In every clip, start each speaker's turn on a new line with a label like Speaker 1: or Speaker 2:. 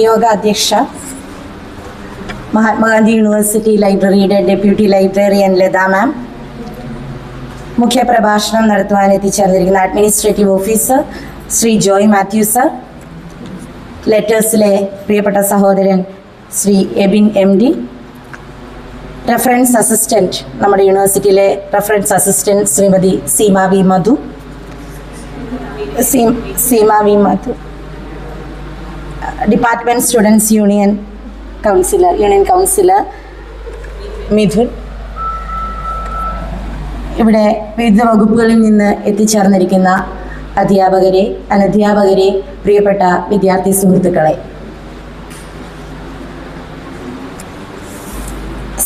Speaker 1: യോഗ അധ്യക്ഷ മഹാത്മാഗാന്ധി യൂണിവേഴ്സിറ്റി ലൈബ്രറിയുടെ deputy librarian Latha ma'am. മുഖ്യ പ്രഭാഷണം നടത്തുവാൻ എത്തിച്ചേർന്നിരിക്കുന്ന administrative officer Shri Joy Mathew sir. ലെറ്റേഴ്സിലെ പ്രിയപ്പെട്ട സഹോദരൻ Shri Ebin M D. Reference assistant നമ്മുടെ യൂണിവേഴ്സിറ്റിയിലെ reference assistant Shrimati Seema V Madhu. Seema V Madhu. Department students union councillor union councillor Mithun ഇവിടെ വിവിധ വകുപ്പുകളിൽ നിന്ന് എത്തിച്ചേർന്നിരിക്കുന്ന അധ്യാപകരെ അനധ്യാപകരെ പ്രിയപ്പെട്ട വിദ്യാർത്ഥി സുഹൃത്തുക്കളെ.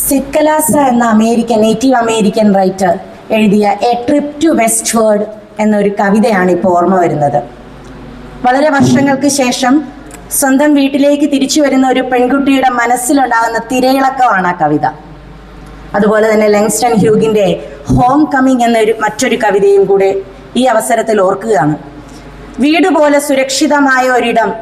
Speaker 1: സിക്കലാസ എന്ന അമേരിക്കൻ നേറ്റീവ് അമേരിക്കൻ റൈറ്റർ എഴുതിയ a trip to west word എന്നൊരു കവിതയാണ് ഇപ്പോൾ ഓർമ്മ വരുന്നത്. വളരെ വർഷങ്ങൾക്ക് ശേഷം സ്വന്തം വീട്ടിലേക്ക് തിരിച്ചു വരുന്ന ഒരു പെൺകുട്ടിയുടെ മനസ്സിലുണ്ടാകുന്ന തിരയിളക്കമാണ് ആ കവിത. അതുപോലെ തന്നെ ലെങ്സ്റ്റൺ ഹ്യൂഗിന്റെ ഹോം കമ്മിങ് എന്നൊരു മറ്റൊരു കവിതയും കൂടെ ഈ അവസരത്തിൽ ഓർക്കുകയാണ്. വീട് പോലെ സുരക്ഷിതമായ ഒരിടം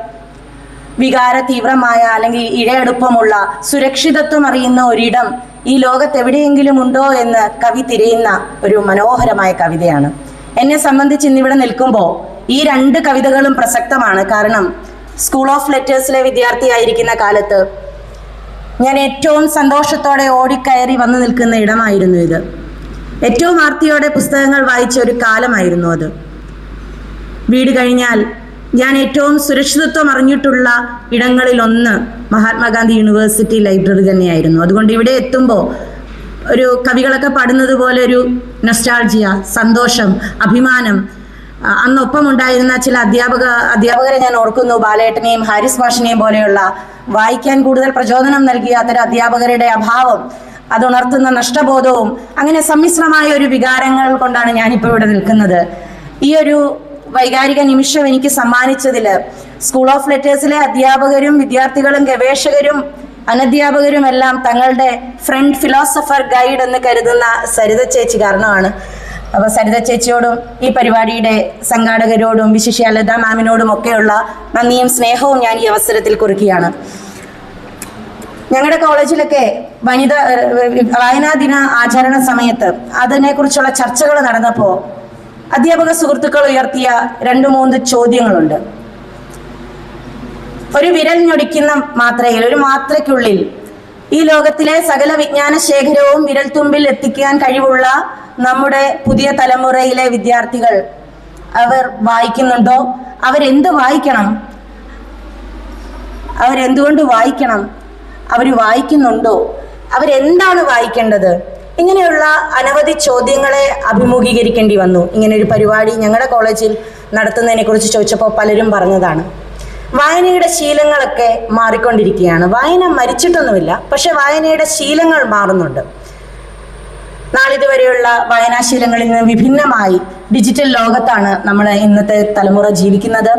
Speaker 1: വികാര തീവ്രമായ അല്ലെങ്കിൽ ഇഴയടുപ്പമുള്ള സുരക്ഷിതത്വം അറിയുന്ന ഒരിടം ഈ ലോകത്ത് എവിടെയെങ്കിലും ഉണ്ടോ എന്ന് കവി തിരയുന്ന ഒരു മനോഹരമായ കവിതയാണ്. എന്നെ സംബന്ധിച്ച് ഇന്നിവിടെ നിൽക്കുമ്പോൾ ഈ രണ്ട് കവിതകളും പ്രസക്തമാണ്. കാരണം സ്കൂൾ ഓഫ് ലെറ്റേഴ്സിലെ വിദ്യാർത്ഥിയായിരിക്കുന്ന കാലത്ത് ഞാൻ ഏറ്റവും സന്തോഷത്തോടെ ഓടിക്കയറി വന്നു നിൽക്കുന്ന ഇടമായിരുന്നു ഇത്. ഏറ്റവും ആർത്തിയോടെ പുസ്തകങ്ങൾ വായിച്ച ഒരു കാലമായിരുന്നു അത്. വീട് കഴിഞ്ഞാൽ ഞാൻ ഏറ്റവും സുരക്ഷിതത്വം അറിഞ്ഞിട്ടുള്ള ഇടങ്ങളിലൊന്ന് മഹാത്മാഗാന്ധി യൂണിവേഴ്സിറ്റി ലൈബ്രറി തന്നെയായിരുന്നു. അതുകൊണ്ട് ഇവിടെ എത്തുമ്പോൾ ഒരു കവികളൊക്കെ പാടുന്നത് പോലെ ഒരു നൊസ്റ്റാൾജിയ സന്തോഷം അഭിമാനം ആ, അന്നൊപ്പം ഉണ്ടായിരുന്ന ചില അധ്യാപക അധ്യാപകരെ ഞാൻ ഓർക്കുന്നു. ബാലേട്ടനെയും ഹാരിസ് ഭാഷനെയും പോലെയുള്ള വായിക്കാൻ കൂടുതൽ പ്രചോദനം നൽകിയ അത്തരം അധ്യാപകരുടെ അഭാവം അത് ഉണർത്തുന്ന നഷ്ടബോധവും അങ്ങനെ സമ്മിശ്രമായ ഒരു വികാരങ്ങൾ കൊണ്ടാണ് ഞാനിപ്പോൾ ഇവിടെ നിൽക്കുന്നത്. ഈ ഒരു വൈകാരിക നിമിഷം എനിക്ക് സമ്മാനിച്ചതിൽ സ്കൂൾ ഓഫ് ലെറ്റേഴ്സിലെ അധ്യാപകരും വിദ്യാർത്ഥികളും ഗവേഷകരും അനധ്യാപകരും എല്ലാം തങ്ങളുടെ ഫ്രണ്ട് ഫിലോസഫർ ഗൈഡ് എന്ന് കരുതുന്ന സരിത ചേച്ചി കാരണമാണ്. അപ്പോൾ സരിത ചേച്ചിയോടും ഈ പരിപാടിയുടെ സംഘാടകരോടും വിശിഷ്യ ലത മാമിനോടും ഒക്കെയുള്ള നന്ദിയും സ്നേഹവും ഞാൻ ഈ അവസരത്തിൽ കുറിക്കുകയാണ്. ഞങ്ങളുടെ കോളേജിലൊക്കെ വനിത വായനാ ദിന ആചരണ സമയത്ത് അതിനെക്കുറിച്ചുള്ള ചർച്ചകൾ നടന്നപ്പോൾ അധ്യാപക സുഹൃത്തുക്കൾ ഉയർത്തിയ രണ്ട് മൂന്ന് ചോദ്യങ്ങളുണ്ട്. ഒരു വിരൽ ഞൊടിക്കുന്ന മാത്രയിൽ ഒരു മാത്രയ്ക്കുള്ളിൽ ഈ ലോകത്തിലെ സകല വിജ്ഞാന ശേഖരവും വിരൽത്തുമ്പിൽ എത്തിക്കാൻ കഴിവുള്ള നമ്മുടെ പുതിയ തലമുറയിലെ വിദ്യാർത്ഥികൾ അവർ വായിക്കുന്നുണ്ടോ? അവരെന്ത് വായിക്കണം? അവരെന്തുകൊണ്ട് വായിക്കണം? അവർ വായിക്കുന്നുണ്ടോ? അവരെന്താണ് വായിക്കേണ്ടത്? ഇങ്ങനെയുള്ള അനവധി ചോദ്യങ്ങളെ അഭിമുഖീകരിക്കേണ്ടി വന്നു. ഇങ്ങനെ ഒരു പരിപാടി ഞങ്ങളുടെ കോളേജിൽ നടത്തുന്നതിനെ കുറിച്ച് ചോദിച്ചപ്പോൾ പലരും പറഞ്ഞതാണ്. വായനയുടെ ശീലങ്ങളൊക്കെ മാറിക്കൊണ്ടിരിക്കുകയാണ്. വായന മരിച്ചിട്ടൊന്നുമില്ല. പക്ഷെ വായനയുടെ ശീലങ്ങൾ മാറുന്നുണ്ട്. നാളിതുവരെയുള്ള വായനാശീലങ്ങളിൽ നിന്ന് വിഭിന്നമായി ഡിജിറ്റൽ ലോകത്താണ് നമ്മൾ ഇന്നത്തെ തലമുറ ജീവിക്കുന്നത്.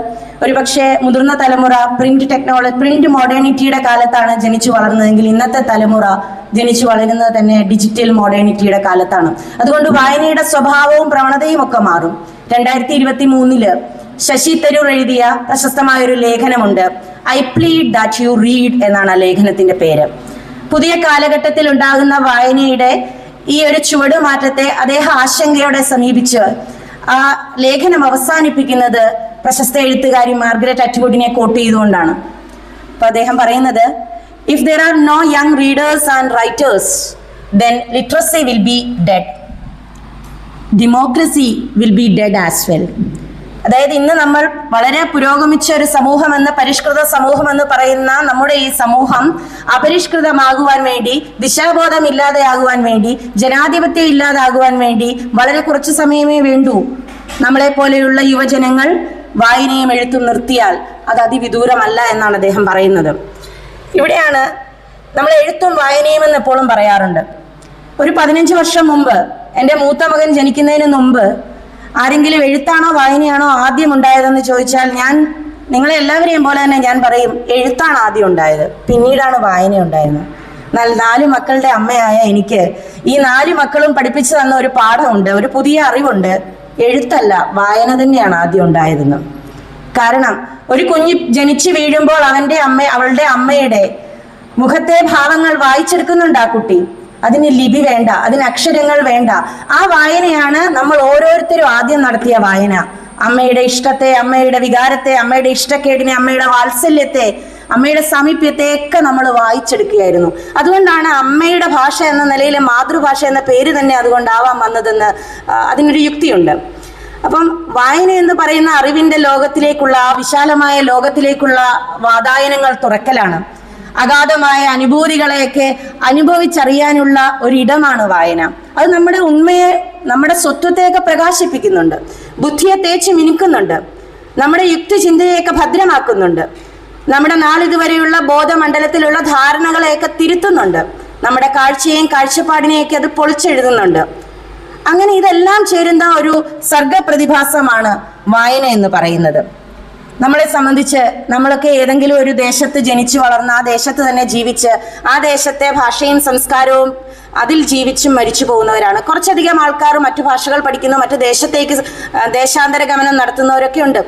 Speaker 1: ഒരുപക്ഷെ മുതിർന്ന തലമുറ പ്രിന്റ് ടെക്നോളജി പ്രിന്റ് മോഡേണിറ്റിയുടെ കാലത്താണ് ജനിച്ചു വളർന്നതെങ്കിൽ ഇന്നത്തെ തലമുറ ജനിച്ചു വളരുന്നത് തന്നെ ഡിജിറ്റൽ മോഡേണിറ്റിയുടെ കാലത്താണ്. അതുകൊണ്ട് വായനയുടെ സ്വഭാവവും പ്രവണതയും ഒക്കെ മാറും. രണ്ടായിരത്തി ഇരുപത്തി മൂന്നിൽ ശശി തരൂർ എഴുതിയ പ്രശസ്തമായ ഒരു ലേഖനമുണ്ട് I plead that you read എന്നാണ് ആ ലേഖനത്തിന്റെ പേര്. പുതിയ കാലഘട്ടത്തിൽ ഉണ്ടാകുന്ന വായനയുടെ ഈ ഒരു ചുവടുമാറ്റത്തെ അദ്ദേഹം ആശങ്കയോടെ സമീപിച്ച് ആ ലേഖനം അവസാനിപ്പിക്കുന്നത് പ്രശസ്ത എഴുത്തുകാരി മാർഗരറ്റ് അറ്റ്വുഡിനെ കോട്ട് ചെയ്തുകൊണ്ടാണ്. അപ്പൊ അദ്ദേഹം പറയുന്നത് if there are no young readers and writers then literacy will be dead democracy will be dead as well അതായത് ഇന്ന് നമ്മൾ വളരെ പുരോഗമിച്ച ഒരു സമൂഹമെന്ന് പരിഷ്കൃത സമൂഹമെന്ന് പറയുന്ന നമ്മുടെ ഈ സമൂഹം അപരിഷ്കൃതമാകുവാൻ വേണ്ടി ദിശാബോധം ഇല്ലാതെയാകുവാൻ വേണ്ടി ജനാധിപത്യം ഇല്ലാതാകുവാൻ വേണ്ടി വളരെ കുറച്ച് സമയമേ വേണ്ടൂ. നമ്മളെ പോലെയുള്ള യുവജനങ്ങൾ വായനയും എഴുത്തും നിർത്തിയാൽ അത് അതിവിദൂരമല്ല എന്നാണ് അദ്ദേഹം പറയുന്നത്. ഇവിടെയാണ് നമ്മൾ എഴുത്തും വായനയും എന്ന് എപ്പോഴും പറയാറുണ്ട്. ഒരു പതിനഞ്ച് വർഷം മുമ്പ് എന്റെ മൂത്ത മകൻ ജനിക്കുന്നതിന് മുമ്പ് ആരെങ്കിലും എഴുത്താണോ വായനയാണോ ആദ്യം ഉണ്ടായതെന്ന് ചോദിച്ചാൽ ഞാൻ നിങ്ങളെ എല്ലാവരെയും പോലെ തന്നെ ഞാൻ പറയും എഴുത്താണ് ആദ്യം ഉണ്ടായത് പിന്നീടാണ് വായന ഉണ്ടായിരുന്നത്. എന്നാൽ നാല് മക്കളുടെ അമ്മയായ എനിക്ക് ഈ നാല് മക്കളും പഠിപ്പിച്ചു തന്ന ഒരു പാഠമുണ്ട് ഒരു പുതിയ അറിവുണ്ട്. എഴുത്തല്ല വായന തന്നെയാണ് ആദ്യം ഉണ്ടായതെന്ന്. കാരണം ഒരു കുഞ്ഞ് ജനിച്ചു വീഴുമ്പോൾ അവന്റെ അമ്മ അവളുടെ അമ്മയുടെ മുഖത്തെ ഭാവങ്ങൾ വായിച്ചെടുക്കുന്നുണ്ട് ആ കുട്ടി. അതിന് ലിപി വേണ്ട അതിന് അക്ഷരങ്ങൾ വേണ്ട. ആ വായനയാണ് നമ്മൾ ഓരോരുത്തരും ആദ്യം നടത്തിയ വായന. അമ്മയുടെ ഇഷ്ടത്തെ അമ്മയുടെ വികാരത്തെ അമ്മയുടെ ഇഷ്ടക്കേടിനെ അമ്മയുടെ വാത്സല്യത്തെ അമ്മയുടെ സാമീപ്യത്തെ ഒക്കെ നമ്മൾ വായിച്ചെടുക്കുകയായിരുന്നു. അതുകൊണ്ടാണ് അമ്മയുടെ ഭാഷ എന്ന നിലയിലെ മാതൃഭാഷ എന്ന പേര് തന്നെ അതുകൊണ്ടാവാൻ വന്നതെന്ന് അതിനൊരു യുക്തിയുണ്ട്. അപ്പം വായന എന്ന് പറയുന്ന അറിവിന്റെ ലോകത്തിലേക്കുള്ള വിശാലമായ ലോകത്തിലേക്കുള്ള വാതായനങ്ങൾ തുറക്കലാണ്. അഗാധമായ അനുഭൂതികളെയൊക്കെ അനുഭവിച്ചറിയാനുള്ള ഒരിടമാണ് വായന. അത് നമ്മുടെ ഉണ്മയെ നമ്മുടെ സ്വത്വത്തെയൊക്കെ പ്രകാശിപ്പിക്കുന്നുണ്ട്. ബുദ്ധിയെ തേച്ച് മിനുക്കുന്നുണ്ട്. നമ്മുടെ യുക്തിചിന്തയെയൊക്കെ ഭദ്രമാക്കുന്നുണ്ട്. നമ്മുടെ നാളിതുവരെയുള്ള ബോധമണ്ഡലത്തിലുള്ള ധാരണകളെയൊക്കെ തിരുത്തുന്നുണ്ട്. നമ്മുടെ കാഴ്ചയെയും കാഴ്ചപ്പാടിനെയൊക്കെ അത് പൊളിച്ചെഴുതുന്നുണ്ട്. അങ്ങനെ ഇതെല്ലാം ചേരുന്ന ഒരു സർഗപ്രതിഭാസമാണ് വായന എന്ന് പറയുന്നത്. നമ്മളെ സംബന്ധിച്ച് നമ്മളൊക്കെ ഏതെങ്കിലും ഒരു ദേശത്ത് ജനിച്ചു വളർന്ന് ആ ദേശത്ത് തന്നെ ജീവിച്ച് ആ ദേശത്തെ ഭാഷയും സംസ്കാരവും അതിൽ ജീവിച്ചും മരിച്ചു പോകുന്നവരാണ്. കുറച്ചധികം ആൾക്കാർ മറ്റു ഭാഷകൾ പഠിക്കുന്നു മറ്റു ദേശത്തേക്ക് ദേശാന്തര ഗമനം നടത്തുന്നവരൊക്കെ ഉണ്ട്.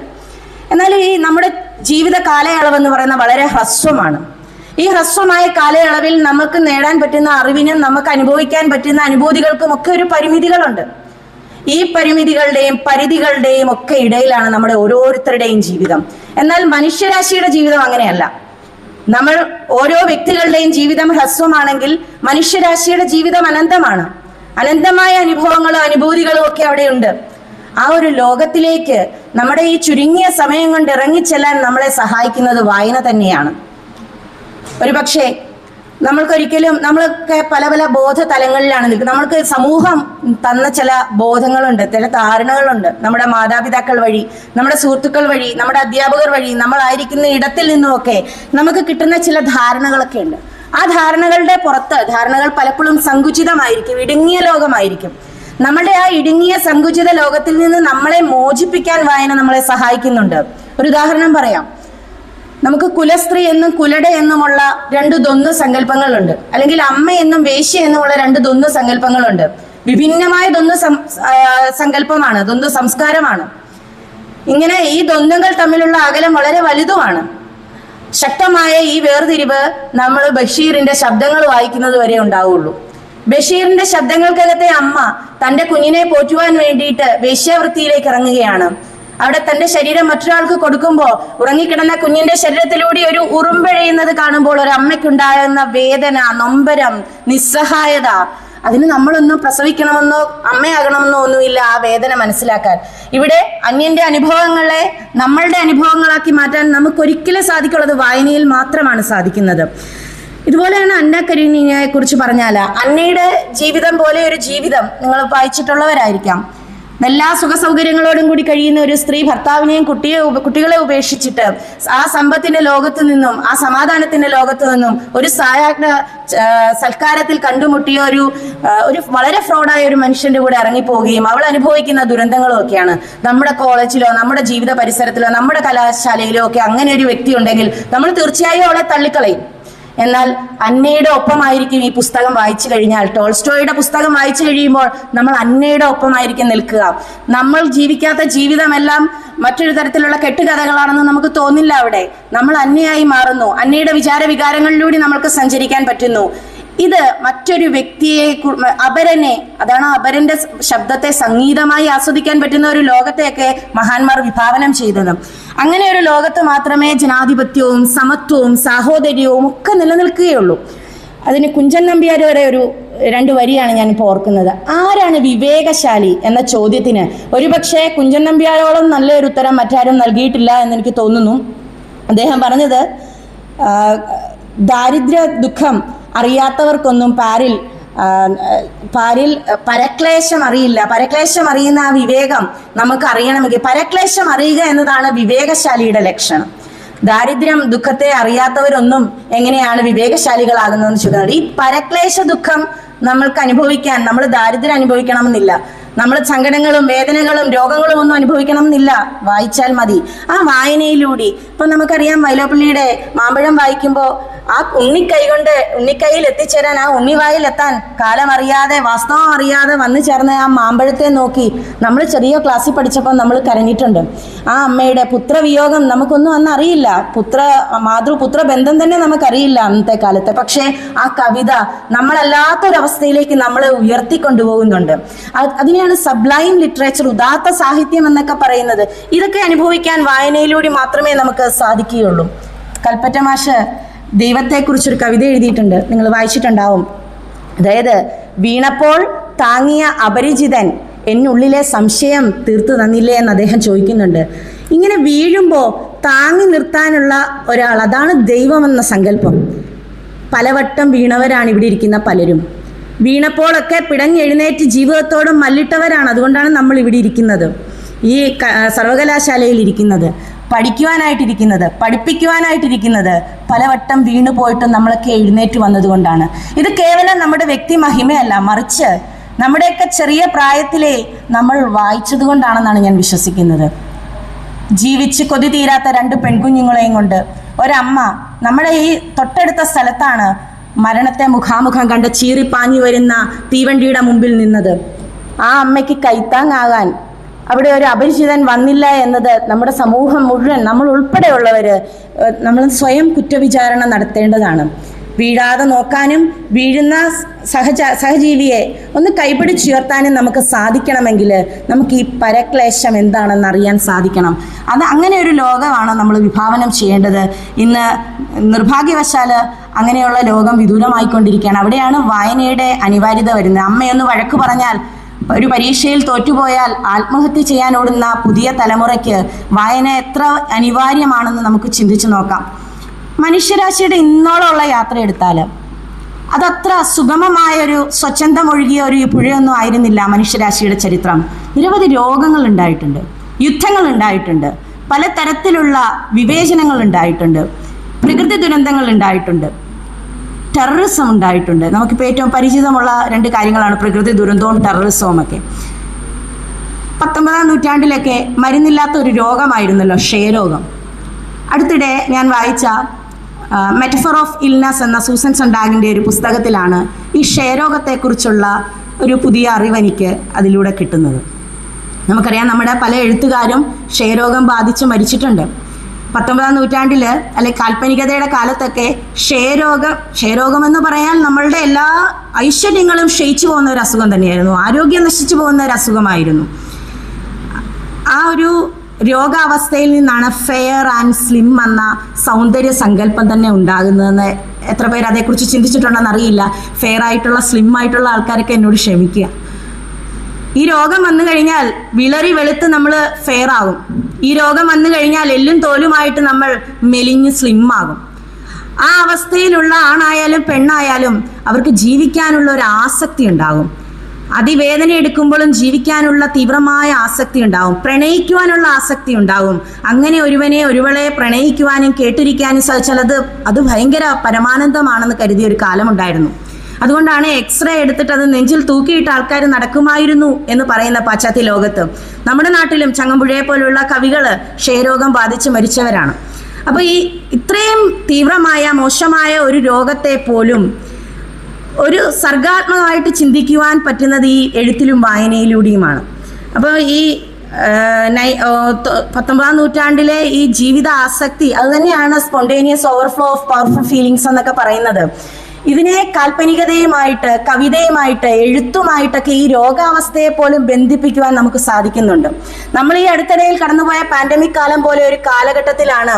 Speaker 1: എന്നാൽ ഈ നമ്മുടെ ജീവിത കാലയളവെന്ന് പറയുന്ന വളരെ ഹ്രസ്വമാണ്. ഈ ഹ്രസ്വമായ കാലയളവിൽ നമുക്ക് നേടാൻ പറ്റുന്ന അറിവിനും നമുക്ക് അനുഭവിക്കാൻ പറ്റുന്ന അനുഭൂതികൾക്കും ഒക്കെ ഒരു പരിമിതികളുണ്ട്. ഈ പരിമിതികളുടെയും പരിധികളുടെയും ഒക്കെ ഇടയിലാണ് നമ്മുടെ ഓരോരുത്തരുടെയും ജീവിതം. എന്നാൽ മനുഷ്യരാശിയുടെ ജീവിതം അങ്ങനെയല്ല. നമ്മൾ ഓരോ വ്യക്തികളുടെയും ജീവിതം ഹ്രസ്വമാണെങ്കിൽ മനുഷ്യരാശിയുടെ ജീവിതം അനന്തമാണ്. അനന്തമായ അനുഭവങ്ങളും അനുഭൂതികളും ഒക്കെ അവിടെയുണ്ട്. ആ ഒരു ലോകത്തിലേക്ക് നമ്മുടെ ഈ ചുരുങ്ങിയ സമയം കൊണ്ട് ഇറങ്ങിച്ചെല്ലാൻ നമ്മളെ സഹായിക്കുന്നത് വായന തന്നെയാണ്. ഒരു പക്ഷേ നമ്മൾക്കൊരിക്കലും നമ്മളൊക്കെ പല പല ബോധ തലങ്ങളിലാണ് നിൽക്കുന്നത് നമ്മൾക്ക് സമൂഹം തന്ന ചില ബോധങ്ങളുണ്ട് ചില ധാരണകളുണ്ട്. നമ്മുടെ മാതാപിതാക്കൾ വഴി നമ്മുടെ സുഹൃത്തുക്കൾ വഴി നമ്മുടെ അധ്യാപകർ വഴി നമ്മളായിരിക്കുന്ന ഇടത്തിൽ നിന്നുമൊക്കെ നമുക്ക് കിട്ടുന്ന ചില ധാരണകളൊക്കെ ഉണ്ട് ആ ധാരണകളുടെ പുറത്ത് ധാരണകൾ പലപ്പോഴും സങ്കുചിതമായിരിക്കും ഇടുങ്ങിയ ലോകമായിരിക്കും. നമ്മുടെ ആ ഇടുങ്ങിയ സങ്കുചിത ലോകത്തിൽ നിന്ന് നമ്മളെ മോചിപ്പിക്കാൻ വായന നമ്മളെ സഹായിക്കുന്നുണ്ട്. ഒരു ഉദാഹരണം പറയാം. നമുക്ക് കുലസ്ത്രീ എന്നും കുലട എന്നുമുള്ള രണ്ട് ദ്വന്ദ് സങ്കല്പങ്ങളുണ്ട്. അല്ലെങ്കിൽ അമ്മ എന്നും വേശ്യ എന്നുമുള്ള രണ്ട് ദ്വന്ദ് സങ്കല്പങ്ങളുണ്ട്. വിഭിന്നമായ ദ്വന്ദ് സങ്കല്പമാണ് ദ്വന്ദ് സംസ്കാരമാണ്. ഇങ്ങനെ ഈ ദ്വന്ദ്ങ്ങൾ തമ്മിലുള്ള അകലം വളരെ വലുതുമാണ്. ശക്തമായ ഈ വേർതിരിവ് നമ്മൾ ബഷീറിന്റെ ശബ്ദങ്ങൾ വായിക്കുന്നത് വരെ ഉണ്ടാവുള്ളൂ. ബഷീറിന്റെ ശബ്ദങ്ങൾക്കകത്തെ അമ്മ തന്റെ കുഞ്ഞിനെ പോറ്റുവാൻ വേണ്ടിയിട്ട് വേശ്യാവൃത്തിയിലേക്ക് ഇറങ്ങുകയാണ്. അവിടെ തന്റെ ശരീരം മറ്റൊരാൾക്ക് കൊടുക്കുമ്പോൾ ഉറങ്ങിക്കിടന്ന കുഞ്ഞിന്റെ ശരീരത്തിലൂടെ ഒരു ഉറുമ്പഴയുന്നത് കാണുമ്പോൾ ഒരു അമ്മയ്ക്കുണ്ടാകുന്ന വേദന നൊമ്പരം നിസ്സഹായത അതിന് നമ്മളൊന്നും പ്രസവിക്കണമെന്നോ അമ്മയാകണമെന്നോ ഒന്നുമില്ല ആ വേദന മനസ്സിലാക്കാൻ. ഇവിടെ അന്യന്റെ അനുഭവങ്ങളെ നമ്മളുടെ അനുഭവങ്ങളാക്കി മാറ്റാൻ നമുക്ക് നമുക്കൊരിക്കലും സാധിക്കുള്ളത് വായനയിൽ മാത്രമാണ് സാധിക്കുന്നത്. ഇതുപോലെയാണ് അന്ന കരീനിയെ കുറിച്ച് പറഞ്ഞാൽ അന്നയുടെ ജീവിതം പോലെ ഒരു ജീവിതം നിങ്ങൾ വായിച്ചിട്ടുള്ളവരായിരിക്കാം. എല്ലാ സുഖ സൗകര്യങ്ങളോടും കൂടി കഴിയുന്ന ഒരു സ്ത്രീ ഭർത്താവിനെയും കുട്ടിയെ കുട്ടികളെ ഉപേക്ഷിച്ചിട്ട് ആ സമ്പത്തിന്റെ ലോകത്തു നിന്നും ആ സമാധാനത്തിന്റെ ലോകത്തു നിന്നും ഒരു സായാഹ്ന സൽക്കാരത്തിൽ കണ്ടുമുട്ടിയ ഒരു ഒരു വളരെ ഫ്രോഡായ ഒരു മനുഷ്യന്റെ കൂടെ ഇറങ്ങിപ്പോവുകയും അവൾ അനുഭവിക്കുന്ന ദുരന്തങ്ങളും ഒക്കെയാണ് നമ്മുടെ കോളേജിലോ നമ്മുടെ ജീവിത പരിസരത്തിലോ നമ്മുടെ കലാശാലയിലോ ഒക്കെ അങ്ങനെ ഒരു വ്യക്തി ഉണ്ടെങ്കിൽ നമ്മൾ തീർച്ചയായും അവളെ തള്ളിക്കളയും. എന്നാൽ അന്നയുടെ ഒപ്പമായിരിക്കും ഈ പുസ്തകം വായിച്ചു കഴിഞ്ഞാൽ. ടോൾസ്റ്റോയുടെ പുസ്തകം വായിച്ചു കഴിയുമ്പോൾ നമ്മൾ അന്നയുടെ ഒപ്പമായിരിക്കും നിൽക്കുക. നമ്മൾ ജീവിക്കാത്ത ജീവിതമെല്ലാം മറ്റൊരു തരത്തിലുള്ള കെട്ടുകഥകളാണെന്ന് നമുക്ക് തോന്നില്ല അവിടെ. നമ്മൾ അന്നയായി മാറുന്നു. അന്നയുടെ വിചാര വികാരങ്ങളിലൂടെ നമ്മൾക്ക് സഞ്ചരിക്കാൻ പറ്റുന്നു. ഇത് മറ്റൊരു വ്യക്തിയെ അപരനെ അതാണ് അപരന്റെ ശബ്ദത്തെ സംഗീതമായി ആസ്വദിക്കാൻ പറ്റുന്ന ഒരു ലോകത്തെയൊക്കെ മഹാന്മാർ വിഭാവനം ചെയ്തത്. അങ്ങനെ ഒരു ലോകത്ത് മാത്രമേ ജനാധിപത്യവും സമത്വവും സാഹോദര്യവും ഒക്കെ നിലനിൽക്കുകയുള്ളൂ. അതിന് കുഞ്ചൻ നമ്പ്യാർ വരെ ഒരു രണ്ട് വരിയാണ് ഞാൻ ഇപ്പോൾ ഓർക്കുന്നത്. ആരാണ് വിവേകശാലി എന്ന ചോദ്യത്തിന് ഒരുപക്ഷെ കുഞ്ചൻ നമ്പ്യാരോളം നല്ലൊരു ഉത്തരം മറ്റാരും നൽകിയിട്ടില്ല എന്ന് എനിക്ക് തോന്നുന്നു. അദ്ദേഹം പറഞ്ഞത് ദാരിദ്ര്യ ദുഃഖം അറിയാത്തവർക്കൊന്നും പാരിൽ പാരിൽ പരക്ലേശം അറിയില്ല. പരക്ലേശം അറിയുന്ന ആ വിവേകം നമുക്ക് അറിയണമെങ്കിൽ പരക്ലേശം അറിയുക എന്നതാണ് വിവേകശാലിയുടെ ലക്ഷണം. ദാരിദ്ര്യം ദുഃഖത്തെ അറിയാത്തവരൊന്നും എങ്ങനെയാണ് വിവേകശാലികളാകുന്നതെന്ന് ചോദിക്കുന്നത്. ഈ പരക്ലേശ ദുഃഖം നമ്മൾക്ക് അനുഭവിക്കാൻ നമ്മൾ ദാരിദ്ര്യം അനുഭവിക്കണമെന്നില്ല. നമ്മൾ സങ്കടങ്ങളും വേദനകളും രോഗങ്ങളും ഒന്നും അനുഭവിക്കണം എന്നില്ല വായിച്ചാൽ മതി. ആ വായനയിലൂടെ. ഇപ്പൊ നമുക്കറിയാം വൈലോപ്പള്ളിയുടെ മാമ്പഴം വായിക്കുമ്പോൾ ആ ഉണ്ണിക്കൈ കൊണ്ട് ഉണ്ണിക്കൈയിൽ എത്തിച്ചേരാൻ ആ ഉണ്ണിവായിൽ എത്താൻ കാലമറിയാതെ വാസ്തവം അറിയാതെ വന്നു ചേർന്ന ആ മാമ്പഴത്തെ നോക്കി നമ്മൾ ചെറിയ ക്ലാസ്സിൽ പഠിച്ചപ്പോൾ നമ്മൾ കരഞ്ഞിട്ടുണ്ട്. ആ അമ്മയുടെ പുത്രവിയോഗം നമുക്കൊന്നും അന്ന് അറിയില്ല. പുത്ര മാതൃപുത്ര ബന്ധം തന്നെ നമുക്കറിയില്ല അന്നത്തെ കാലത്ത്. പക്ഷേ ആ കവിത നമ്മളല്ലാത്തൊരവസ്ഥയിലേക്ക് നമ്മളെ ഉയർത്തിക്കൊണ്ടുപോകുന്നുണ്ട്. അത് അതിനെയാണ് സബ്ലൈം ലിറ്ററേച്ചർ ഉദാത്ത സാഹിത്യം എന്നൊക്കെ പറയുന്നത്? ഇതൊക്കെ അനുഭവിക്കാൻ വായനയിലൂടെ മാത്രമേ നമുക്ക് സാധിക്കുകയുള്ളൂ. കൽപ്പറ്റ മാഷ് ദൈവത്തെക്കുറിച്ചൊരു കവിത എഴുതിയിട്ടുണ്ട്. നിങ്ങൾ വായിച്ചിട്ടുണ്ടാവും. അതായത് വീണപ്പോൾ താങ്ങിയ അപരിചിതൻ എന്നുള്ളിലെ സംശയം തീർത്തു തന്നില്ലേ എന്ന് അദ്ദേഹം ചോദിക്കുന്നുണ്ട്. ഇങ്ങനെ വീഴുമ്പോൾ താങ്ങി നിർത്താനുള്ള ഒരാൾ അതാണ് ദൈവമെന്ന സങ്കല്പം. പലവട്ടം വീണവരാണ് ഇവിടെ ഇരിക്കുന്ന പലരും. വീണപ്പോഴൊക്കെ പിടഞ്ഞെഴുന്നേറ്റ് ജീവിതത്തോട് മല്ലിട്ടവരാണ്. അതുകൊണ്ടാണ് നമ്മൾ ഇവിടെ ഇരിക്കുന്നത്. ഈ സർവകലാശാലയിൽ ഇരിക്കുന്നത്. പഠിക്കുവാനായിട്ടിരിക്കുന്നത്. പഠിപ്പിക്കുവാനായിട്ടിരിക്കുന്നത്. പലവട്ടം വീണു പോയിട്ടും നമ്മളൊക്കെ എഴുന്നേറ്റ് വന്നതുകൊണ്ടാണ്. ഇത് കേവലം നമ്മുടെ വ്യക്തി മഹിമയല്ല. മറിച്ച് നമ്മുടെയൊക്കെ ചെറിയ പ്രായത്തിലെ നമ്മൾ വായിച്ചത് കൊണ്ടാണെന്നാണ് ഞാൻ വിശ്വസിക്കുന്നത്. ജീവിച്ച് കൊതി തീരാത്ത രണ്ട് പെൺകുഞ്ഞുങ്ങളെയും കൊണ്ട് ഒരമ്മ നമ്മുടെ ഈ തൊട്ടടുത്ത സ്ഥലത്താണ് മരണത്തെ മുഖാമുഖം കണ്ട് ചീറിപ്പാഞ്ഞു വരുന്ന തീവണ്ടിയുടെ മുമ്പിൽ നിന്നത്. ആ അമ്മയ്ക്ക് കൈത്താങ്ങാകാൻ. അവിടെ ഒരു അപരിചിതൻ വന്നില്ല എന്നത് നമ്മുടെ സമൂഹം മുഴുവൻ നമ്മൾ ഉൾപ്പെടെയുള്ളവർ നമ്മൾ സ്വയം കുറ്റവിചാരണ നടത്തേണ്ടതാണ്. വീഴാതെ നോക്കാനും വീഴുന്ന സഹജ സഹജീവിയെ ഒന്ന് കൈപിടിച്ചുയർത്താനും നമുക്ക് സാധിക്കണമെങ്കിൽ നമുക്ക് ഈ പരക്ലേശം എന്താണെന്ന് അറിയാൻ സാധിക്കണം. അത് അങ്ങനെ ഒരു ലോകമാണ് നമ്മൾ വിഭാവനം ചെയ്യേണ്ടത്. ഇന്ന് നിർഭാഗ്യവശാൽ അങ്ങനെയുള്ള ലോകം വിദൂരമായിക്കൊണ്ടിരിക്കുകയാണ്. അവിടെയാണ് വായനയുടെ അനിവാര്യത വരുന്നത്. അമ്മയൊന്ന് വഴക്ക് പറഞ്ഞാൽ ഒരു പരീക്ഷയിൽ തോറ്റുപോയാൽ ആത്മഹത്യ ചെയ്യാനോടുന്ന പുതിയ തലമുറയ്ക്ക് വായന എത്ര അനിവാര്യമാണെന്ന് നമുക്ക് ചിന്തിച്ചു നോക്കാം. മനുഷ്യരാശിയുടെ ഇന്നോളമുള്ള യാത്ര എടുത്താൽ അതത്ര സുഗമമായൊരു സ്വച്ഛന്തം ഒഴുകിയ ഒരു പുഴയൊന്നും ആയിരുന്നില്ല മനുഷ്യരാശിയുടെ ചരിത്രം. നിരവധി രോഗങ്ങൾ ഉണ്ടായിട്ടുണ്ട് യുദ്ധങ്ങൾ ഉണ്ടായിട്ടുണ്ട് പലതരത്തിലുള്ള വിവേചനങ്ങൾ ഉണ്ടായിട്ടുണ്ട് പ്രകൃതി ദുരന്തങ്ങൾ ഉണ്ടായിട്ടുണ്ട് ടെററിസം ഉണ്ടായിട്ടുണ്ട് നമുക്കിപ്പോൾ ഏറ്റവും പരിചിതമുള്ള രണ്ട് കാര്യങ്ങളാണ് പ്രകൃതി ദുരന്തവും ടെററിസവും ഒക്കെ പത്തൊമ്പതാം നൂറ്റാണ്ടിലൊക്കെ മരുന്നില്ലാത്ത ഒരു രോഗമായിരുന്നല്ലോ ക്ഷയരോഗം. അടുത്തിടെ ഞാൻ വായിച്ച മെറ്റഫർ ഓഫ് ഇൽനസ് എന്ന സൂസൻ സൊണ്ടാഗിന്റെ ഒരു പുസ്തകത്തിലാണ് ഈ ക്ഷയരോഗത്തെക്കുറിച്ചുള്ള ഒരു പുതിയ അറിവ് എനിക്ക് അതിലൂടെ കിട്ടുന്നത്. നമുക്കറിയാം നമ്മുടെ പല എഴുത്തുകാരും ക്ഷയരോഗം ബാധിച്ച് മരിച്ചിട്ടുണ്ട്. പത്തൊമ്പതാം നൂറ്റാണ്ടിൽ അല്ലെ കാൽപ്പനികതയുടെ കാലത്തൊക്കെ ക്ഷയരോഗം ക്ഷയരോഗം എന്ന് പറയാൻ നമ്മളുടെ എല്ലാ ഐശ്വര്യങ്ങളും ക്ഷയിച്ചു പോകുന്ന ഒരു അസുഖം തന്നെയായിരുന്നു. ആരോഗ്യം നശിച്ചു പോകുന്ന ഒരു അസുഖമായിരുന്നു. ആ ഒരു രോഗാവസ്ഥയിൽ നിന്നാണ് ഫെയർ ആൻഡ് സ്ലിം എന്ന സൗന്ദര്യ സങ്കല്പം തന്നെ ഉണ്ടാകുന്നതെന്ന് എത്ര പേര് അതേക്കുറിച്ച് ചിന്തിച്ചിട്ടുണ്ടെന്ന് അറിയില്ല. ഫെയർ ആയിട്ടുള്ള സ്ലിം ആയിട്ടുള്ള ആൾക്കാരൊക്കെ എന്നോട് ക്ഷമിക്കുക. ഈ രോഗം വന്നു കഴിഞ്ഞാൽ വിളറി വെളുത്ത് നമ്മൾ ഫെയർ ആകും. ഈ രോഗം വന്നു കഴിഞ്ഞാൽ എല്ലും തോലുമായിട്ട് നമ്മൾ മെലിഞ്ഞ് സ്ലിം ആകും. ആ അവസ്ഥയിലുള്ള ആണായാലും പെണ്ണായാലും അവർക്ക് ജീവിക്കാനുള്ള ഒരു ആസക്തി ഉണ്ടാകും. അതിവേദന എടുക്കുമ്പോഴും ജീവിക്കാനുള്ള തീവ്രമായ ആസക്തി ഉണ്ടാവും. പ്രണയിക്കുവാനുള്ള ആസക്തി ഉണ്ടാവും. അങ്ങനെ ഒരുവനെ ഒരുവളെ പ്രണയിക്കുവാനും കേട്ടിരിക്കാനും സാധിച്ചാൽ അത് ഭയങ്കര പരമാനന്ദമാണെന്ന് കരുതിയ ഒരു കാലമുണ്ടായിരുന്നു. അതുകൊണ്ടാണ് എക്സ്റേ എടുത്തിട്ട് അത് നെഞ്ചിൽ തൂക്കിയിട്ട് ആൾക്കാർ നടക്കുമായിരുന്നു എന്ന് പറയുന്ന പാശ്ചാത്യ ലോകത്ത്. നമ്മുടെ നാട്ടിലും ചങ്ങമ്പുഴയെ പോലുള്ള കവികൾ ക്ഷയരോഗം ബാധിച്ച് മരിച്ചവരാണ്. അപ്പോൾ ഈ ഇത്രയും തീവ്രമായ മോശമായ ഒരു രോഗത്തെ പോലും ഒരു സർഗാത്മകമായിട്ട് ചിന്തിക്കുവാൻ പറ്റുന്നത് ഈ എഴുത്തിലും വായനയിലൂടെയുമാണ്. അപ്പോൾ ഈ നൈ പത്തൊമ്പതാം നൂറ്റാണ്ടിലെ ഈ ജീവിത ആസക്തി അത് തന്നെയാണ് spontaneous overflow of powerful feelings എന്നൊക്കെ പറയുന്നത്. ഇതിനെ കാൽപ്പനികതയുമായിട്ട് കവിതയുമായിട്ട് എഴുത്തുമായിട്ടൊക്കെ ഈ രോഗാവസ്ഥയെ പോലും ബന്ധിപ്പിക്കുവാൻ നമുക്ക് സാധിക്കുന്നുണ്ട്. നമ്മൾ ഈ അടുത്തിടയിൽ കടന്നുപോയ പാൻഡമിക് കാലം പോലെ ഒരു കാലഘട്ടത്തിലാണ്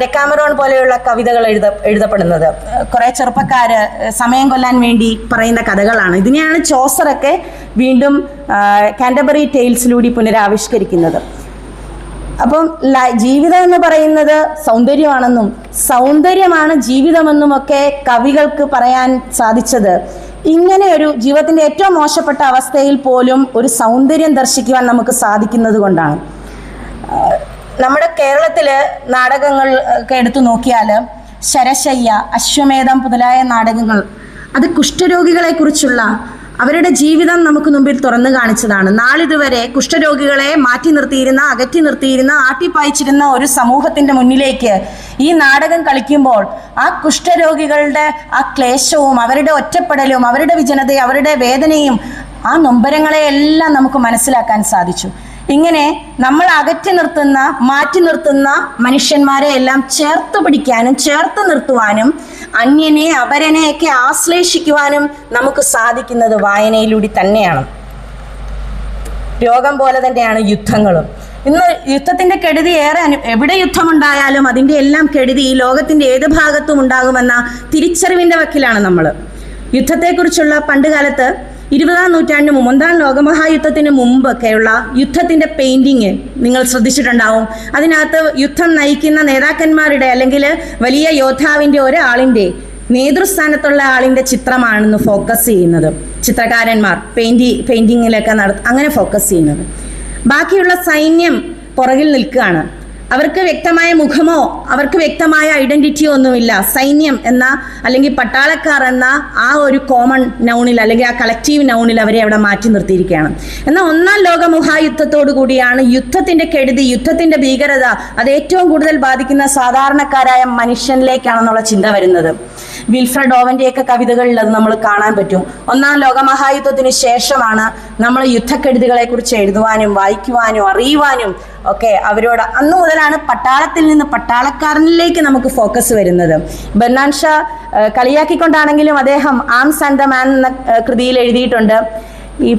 Speaker 1: ഡെക്കാമറോൺ പോലെയുള്ള കവിതകൾ എഴുത എഴുതപ്പെടുന്നത്. കുറെ ചെറുപ്പക്കാര് സമയം കൊല്ലാൻ വേണ്ടി പറയുന്ന കഥകളാണ്. ഇതിനെയാണ് ചോസറൊക്കെ വീണ്ടും കാൻഡബറി ടെയിൽസിലൂടെ പുനരാവിഷ്കരിക്കുന്നത്. അപ്പം ജീവിതം എന്ന് പറയുന്നത് സൗന്ദര്യമാണെന്നും സൗന്ദര്യമാണ് ജീവിതമെന്നും ഒക്കെ കവികൾക്ക് പറയാൻ സാധിച്ചത്. ഇങ്ങനെ ഒരു ജീവിതത്തിന്റെ ഏറ്റവും മോശപ്പെട്ട അവസ്ഥയിൽ പോലും ഒരു സൗന്ദര്യം ദർശിക്കുവാൻ നമുക്ക് സാധിക്കുന്നത് കൊണ്ടാണ്. നമ്മുടെ കേരളത്തിൽ നാടകങ്ങൾ ഒക്കെ എടുത്തു നോക്കിയാൽ ശരശയ്യ അശ്വമേധം മുതലായ നാടകങ്ങൾ അത് കുഷ്ഠരോഗികളെ കുറിച്ചുള്ള അവരുടെ ജീവിതം നമുക്ക് മുമ്പിൽ തുറന്നു കാണിച്ചതാണ്. നാളിതുവരെ കുഷ്ഠരോഗികളെ മാറ്റി നിർത്തിയിരുന്ന അകറ്റി നിർത്തിയിരുന്ന ആട്ടിപ്പായിച്ചിരുന്ന ഒരു സമൂഹത്തിന്റെ മുന്നിലേക്ക് ഈ നാടകം കളിക്കുമ്പോൾ ആ കുഷ്ഠരോഗികളുടെ ആ ക്ലേശവും അവരുടെ ഒറ്റപ്പെടലും അവരുടെ വിജനതയും അവരുടെ വേദനയും ആ നൊമ്പരങ്ങളെയെല്ലാം നമുക്ക് മനസ്സിലാക്കാൻ സാധിച്ചു. ഇങ്ങനെ നമ്മൾ അകറ്റി നിർത്തുന്ന മാറ്റി നിർത്തുന്ന മനുഷ്യന്മാരെ എല്ലാം ചേർത്ത് പിടിക്കാനും ചേർത്ത് നിർത്തുവാനും അന്യനെ അപരനെയൊക്കെ ആശ്ലേഷിക്കുവാനും നമുക്ക് സാധിക്കുന്നത് വായനയിലൂടെ തന്നെയാണ്. രോഗം പോലെ തന്നെയാണ് യുദ്ധങ്ങളും. ഇന്ന് യുദ്ധത്തിന്റെ കെടുതി ഏറെ അനു എവിടെ യുദ്ധമുണ്ടായാലും അതിന്റെ എല്ലാം കെടുതി ഈ ലോകത്തിന്റെ ഏത് ഭാഗത്തും ഉണ്ടാകുമെന്ന തിരിച്ചറിവിന്റെ വക്കിലാണ് നമ്മൾ യുദ്ധത്തെക്കുറിച്ചുള്ള പണ്ടുകാലത്ത് ഇരുപതാം നൂറ്റാണ്ടിന് മുമ്പ് ഒന്നാം ലോകമഹായുദ്ധത്തിന് മുമ്പൊക്കെയുള്ള യുദ്ധത്തിന്റെ പെയിന്റിങ് നിങ്ങൾ ശ്രദ്ധിച്ചിട്ടുണ്ടാവും. അതിനകത്ത് യുദ്ധം നയിക്കുന്ന നേതാക്കന്മാരുടെ അല്ലെങ്കിൽ വലിയ യോദ്ധാവിന്റെ ഒരാളിന്റെ നേതൃസ്ഥാനത്തുള്ള ആളിന്റെ ചിത്രമാണെന്ന് ഫോക്കസ് ചെയ്യുന്നത്. ചിത്രകാരന്മാർ പെയിന്റി പെയിന്റിങ്ങിലൊക്കെ നട അങ്ങനെ ഫോക്കസ് ചെയ്യുന്നത്. ബാക്കിയുള്ള സൈന്യം പുറകിൽ നിൽക്കുകയാണ്. അവർക്ക് വ്യക്തമായ മുഖമോ അവർക്ക് വ്യക്തമായ ഐഡന്റിറ്റിയോ ഒന്നുമില്ല. സൈന്യം എന്ന അല്ലെങ്കിൽ പട്ടാളക്കാർ എന്ന ആ ഒരു കോമൺ നൗണിൽ അല്ലെങ്കിൽ ആ കളക്റ്റീവ് നൗണിൽ അവരെ അവിടെ മാറ്റി നിർത്തിയിരിക്കുകയാണ്. എന്നാൽ ഒന്നാം ലോക മഹായുദ്ധത്തോടു കൂടിയാണ് യുദ്ധത്തിന്റെ കെടുതി യുദ്ധത്തിന്റെ ഭീകരത അത് ഏറ്റവും കൂടുതൽ ബാധിക്കുന്ന സാധാരണക്കാരായ മനുഷ്യനിലേക്കാണെന്നുള്ള ചിന്ത വരുന്നത്. വിൽഫ്രഡ് ഓവന്റെയൊക്കെ കവിതകളിൽ അത് നമ്മൾ കാണാൻ പറ്റും. ഒന്നാം ലോക ലോകമഹായുദ്ധത്തിന് ശേഷമാണ് നമ്മൾ യുദ്ധക്കെടുതികളെ കുറിച്ച് എഴുതുവാനും വായിക്കുവാനും അറിയുവാനും ഒക്കെ അവരോട് അന്നു മുതലാണ് പട്ടാളത്തിൽ നിന്ന് പട്ടാളക്കാരനിലേക്ക് നമുക്ക് ഫോക്കസ് വരുന്നത്. ബർനാൻ ഷാ കളിയാക്കിക്കൊണ്ടാണെങ്കിലും അദ്ദേഹം ആംസ് ആൻഡ് ദ മാൻ എന്ന കൃതിയിൽ എഴുതിയിട്ടുണ്ട്. ഈ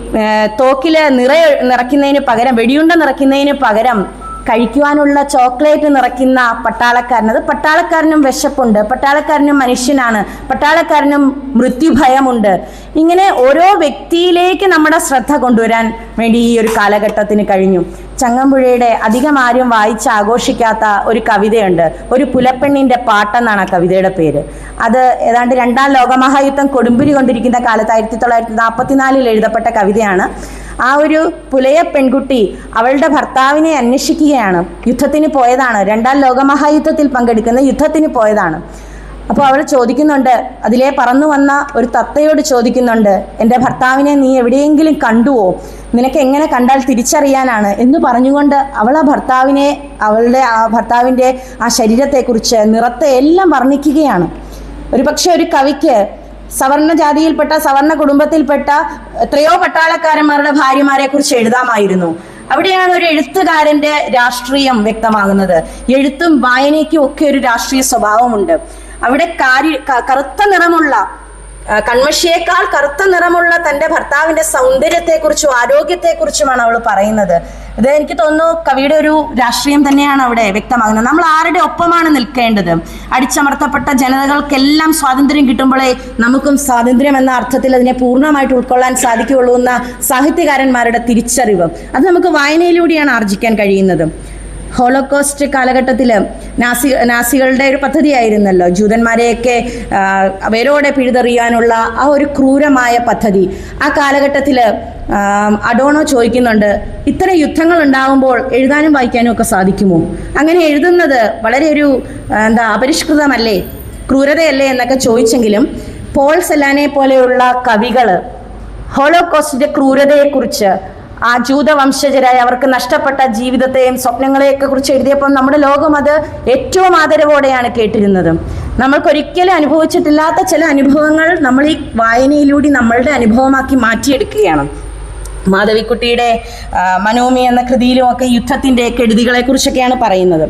Speaker 1: തോക്കിൽ നിറ നിറയ്ക്കുന്നതിന് പകരം വെടിയുണ്ട നിറയ്ക്കുന്നതിന് പകരം കഴിക്കുവാനുള്ള ചോക്ലേറ്റ് നിറയ്ക്കുന്ന പട്ടാളക്കാരനത് പട്ടാളക്കാരനും വിശപ്പുണ്ട്. പട്ടാളക്കാരനും മനുഷ്യനാണ്. പട്ടാളക്കാരനും മൃത്യുഭയമുണ്ട്. ഇങ്ങനെ ഓരോ വ്യക്തിയിലേക്ക് നമ്മുടെ ശ്രദ്ധ കൊണ്ടുവരാൻ വേണ്ടി ഈ ഒരു കാലഘട്ടത്തിന് കഴിഞ്ഞു. ചങ്ങമ്പുഴയുടെ അധികം ആരും വായിച്ച് ആഘോഷിക്കാത്ത ഒരു കവിതയുണ്ട്. ഒരു പുലപ്പെണ്ണിന്റെ പാട്ടെന്നാണ് ആ കവിതയുടെ പേര്. അത് ഏതാണ്ട് രണ്ടാം ലോകമഹായുദ്ധം കൊടുമ്പിരി കൊണ്ടിരിക്കുന്ന കാലത്ത് ആയിരത്തി തൊള്ളായിരത്തി നാൽപ്പത്തിനാലിൽ എഴുതപ്പെട്ട കവിതയാണ്. ആ ഒരു പുലയ പെൺകുട്ടി അവളുടെ ഭർത്താവിനെ അന്വേഷിക്കുകയാണ്. യുദ്ധത്തിന് പോയതാണ്. രണ്ടാം ലോകമഹായുദ്ധത്തിൽ പങ്കെടുക്കുന്ന യുദ്ധത്തിന് പോയതാണ്. അപ്പോൾ അവൾ ചോദിക്കുന്നുണ്ട് അതിലെ പറന്നു വന്ന ഒരു തത്തയോട് ചോദിക്കുന്നുണ്ട് എന്റെ ഭർത്താവിനെ നീ എവിടെയെങ്കിലും കണ്ടുവോ? നിനക്ക് എങ്ങനെ കണ്ടാൽ തിരിച്ചറിയാനാണ്? എന്ന് പറഞ്ഞുകൊണ്ട് അവൾ ആ ഭർത്താവിനെ അവളുടെ ആ ഭർത്താവിന്റെ ആ ശരീരത്തെക്കുറിച്ച് നിറത്തെ എല്ലാം വർണിക്കുകയാണ്. ഒരു പക്ഷേ ഒരു കവിക്ക് സവർണ ജാതിയിൽപ്പെട്ട സവർണ കുടുംബത്തിൽപ്പെട്ട എത്രയോ പട്ടാളക്കാരന്മാരുടെ ഭാര്യമാരെ കുറിച്ച് എഴുതാമായിരുന്നു. അവിടെയാണ് ഒരു എഴുത്തുകാരന്റെ രാഷ്ട്രീയം വ്യക്തമാകുന്നത്. എഴുത്തും വായനയ്ക്കും ഒക്കെ ഒരു രാഷ്ട്രീയ സ്വഭാവമുണ്ട്. അവിടെ കാരി കറുത്ത നിറമുള്ള കൺമഷിയേക്കാൾ കറുത്ത നിറമുള്ള തന്റെ ഭർത്താവിന്റെ സൗന്ദര്യത്തെക്കുറിച്ചും ആരോഗ്യത്തെക്കുറിച്ചുമാണ് അവൾ പറയുന്നത്. ഇത് എനിക്ക് തോന്നുന്നു കവിയുടെ ഒരു രാഷ്ട്രീയം തന്നെയാണ് അവിടെ വ്യക്തമാകുന്നത്. നമ്മൾ ആരുടെ ഒപ്പമാണ് നിൽക്കേണ്ടത്? അടിച്ചമർത്തപ്പെട്ട ജനതകൾക്കെല്ലാം സ്വാതന്ത്ര്യം കിട്ടുമ്പോഴേ നമുക്കും സ്വാതന്ത്ര്യം എന്ന അർത്ഥത്തിൽ അതിനെ പൂർണമായിട്ട് ഉൾക്കൊള്ളാൻ സാധിക്കുകയുള്ളൂ എന്ന സാഹിത്യകാരന്മാരുടെ തിരിച്ചറിവ്. അത് നമുക്ക് വായനയിലൂടെയാണ് ആർജിക്കാൻ കഴിയുന്നത്. ഹോളോകോസ്റ്റ് കാലഘട്ടത്തിൽ നാസി നാസികളുടെ ഒരു പദ്ധതിയായിരുന്നല്ലോ. ജൂതന്മാരെയൊക്കെ വേരോടെ പിഴുതെറിയാനുള്ള ആ ഒരു ക്രൂരമായ പദ്ധതി. ആ കാലഘട്ടത്തിൽ അഡോണോ ചോദിക്കുന്നുണ്ട് ഇത്തരം യുദ്ധങ്ങൾ ഉണ്ടാകുമ്പോൾ എഴുതാനും വായിക്കാനും ഒക്കെ സാധിക്കുമോ? അങ്ങനെ എഴുതുന്നത് വളരെ ഒരു എന്താ അപരിഷ്കൃതമല്ലേ ക്രൂരതയല്ലേ എന്നൊക്കെ ചോദിച്ചെങ്കിലും പോൾ സെലാനെ പോലെയുള്ള കവികൾ ഹോളോകോസ്റ്റിന്റെ ക്രൂരതയെക്കുറിച്ച് ആ ജൂതവംശജരായ അവർക്ക് നഷ്ടപ്പെട്ട ജീവിതത്തെയും സ്വപ്നങ്ങളെയൊക്കെ കുറിച്ച് എഴുതിയപ്പോൾ നമ്മുടെ ലോകം അത് ഏറ്റവും ആദരവോടെയാണ് കേട്ടിരുന്നത്. നമ്മൾക്കൊരിക്കലും അനുഭവിച്ചിട്ടില്ലാത്ത ചില അനുഭവങ്ങൾ നമ്മൾ ഈ വായനയിലൂടെ നമ്മളുടെ അനുഭവമാക്കി മാറ്റിയെടുക്കുകയാണ്. മാധവിക്കുട്ടിയുടെ മനോമി എന്ന കൃതിയിലും ഒക്കെ യുദ്ധത്തിന്റെ കെടുതികളെ കുറിച്ചൊക്കെയാണ് പറയുന്നത്.